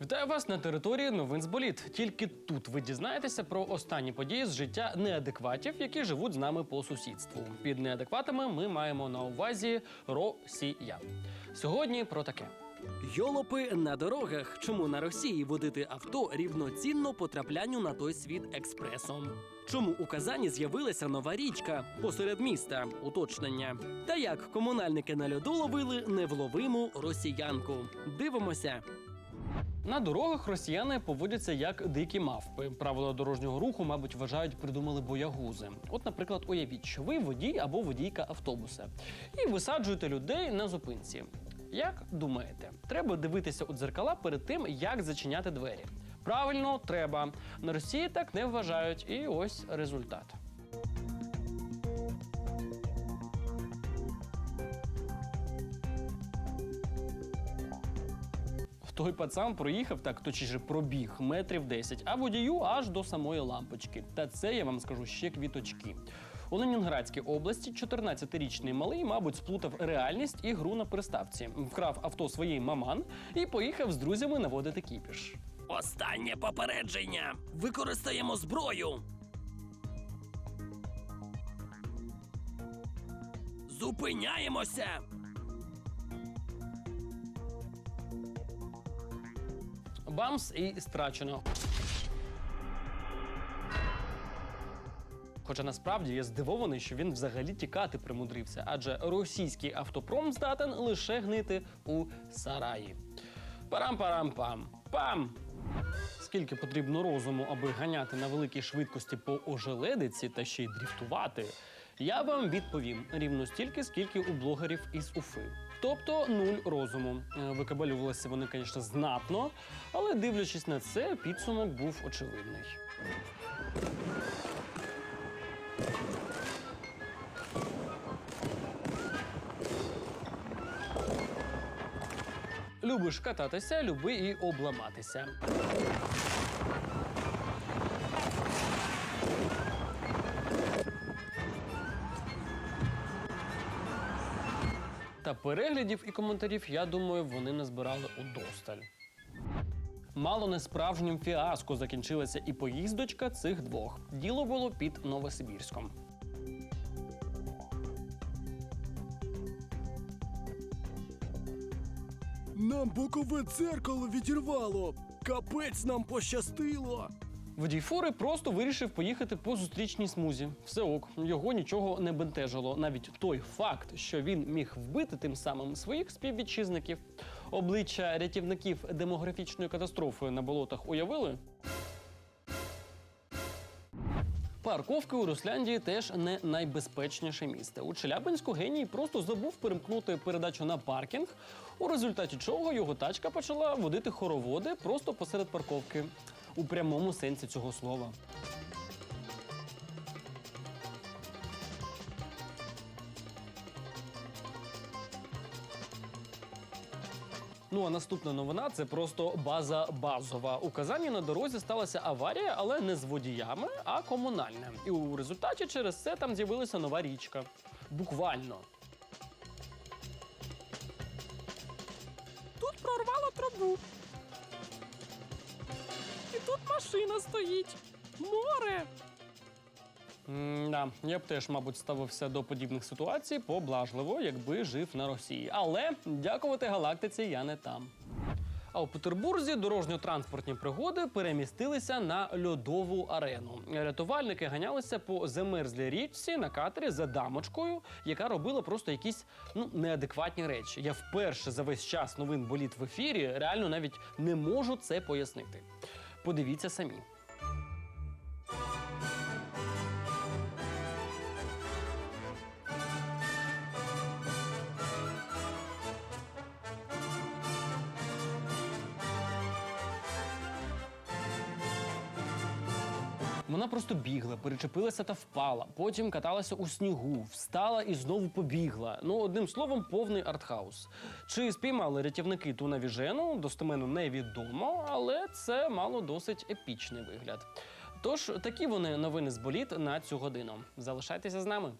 Вітаю вас на території новин з боліт. Тільки тут ви дізнаєтеся про останні події з життя неадекватів, які живуть з нами по сусідству. Під неадекватами ми маємо на увазі росіян. Сьогодні про таке. Йолопи на дорогах. Чому на Росії водити авто рівноцінно потраплянню на той світ експресом? Чому у Казані з'явилася нова річка посеред міста? Уточнення. Та як комунальники на льоду ловили невловиму росіянку? Дивимося. На дорогах росіяни поводяться як дикі мавпи. Правила дорожнього руху, мабуть, вважають, придумали боягузи. От, наприклад, уявіть, що ви водій або водійка автобуса і висаджуєте людей на зупинці. Як думаєте, треба дивитися у дзеркала перед тим, як зачиняти двері? Правильно, треба. На Росії так не вважають, і ось результат. Той пацан проїхав так, точніше пробіг метрів 10, а водію аж до самої лампочки. Та це я вам скажу ще квіточки. У Ленінградській області 14-річний малий, мабуть, сплутав реальність і гру на приставці, вкрав авто своєї маман і поїхав з друзями наводити кіпіш. Останнє попередження. Використаємо зброю. Зупиняємося. Бамс і страчено. Хоча насправді я здивований, що він взагалі тікати примудрився, адже російський автопром здатен лише гнити у сараї. Парам-парам-пам. Пам! Скільки потрібно розуму, аби ганяти на великій швидкості по ожеледиці та ще й дріфтувати, я вам відповім рівно стільки, скільки у блогерів із Уфи. Тобто нуль розуму. Е, Викабалювалися вони, звісно, знатно, але дивлячись на це, підсумок був очевидний. Любиш кататися, люби і обламатися. Та переглядів і коментарів, я думаю, вони назбирали удосталь. Мало не справжнім фіаско закінчилася і поїздочка цих двох. Діло було під Новосибірськом. Нам бокове дзеркало відірвало. Капець нам пощастило. Водій фури просто вирішив поїхати по зустрічній смузі. Все ок, його нічого не бентежило. Навіть той факт, що він міг вбити тим самим своїх співвітчизників. Обличчя рятівників демографічної катастрофи на болотах уявили. Парковки у Русляндії теж не найбезпечніше місце. У Челябинську геній просто забув перемкнути передачу на паркінг, у результаті чого його тачка почала водити хороводи просто посеред парковки. У прямому сенсі цього слова. Ну а наступна новина це просто база базова. У Казані на дорозі сталася аварія, але не з водіями, а комунальна. І у результаті через це там з'явилася нова річка. Буквально. Машина стоїть. Море. Да, я б теж, мабуть, ставився до подібних ситуацій поблажливо, якби жив на Росії. Але дякувати галактиці я не там. А у Петербурзі дорожньо-транспортні пригоди перемістилися на льодову арену. Рятувальники ганялися по замерзлій річці на катері за дамочкою, яка робила просто якісь ну неадекватні речі. Я вперше за весь час новин боліт в ефірі реально навіть не можу це пояснити. Подивіться самі. Вона просто бігла, перечепилася та впала. Потім каталася у снігу, встала і знову побігла. Ну, одним словом, повний артхаус. Чи спіймали рятівники ту навіжену, достеменно невідомо, але це мало досить епічний вигляд. Тож такі вони новини з боліт на цю годину. Залишайтеся з нами.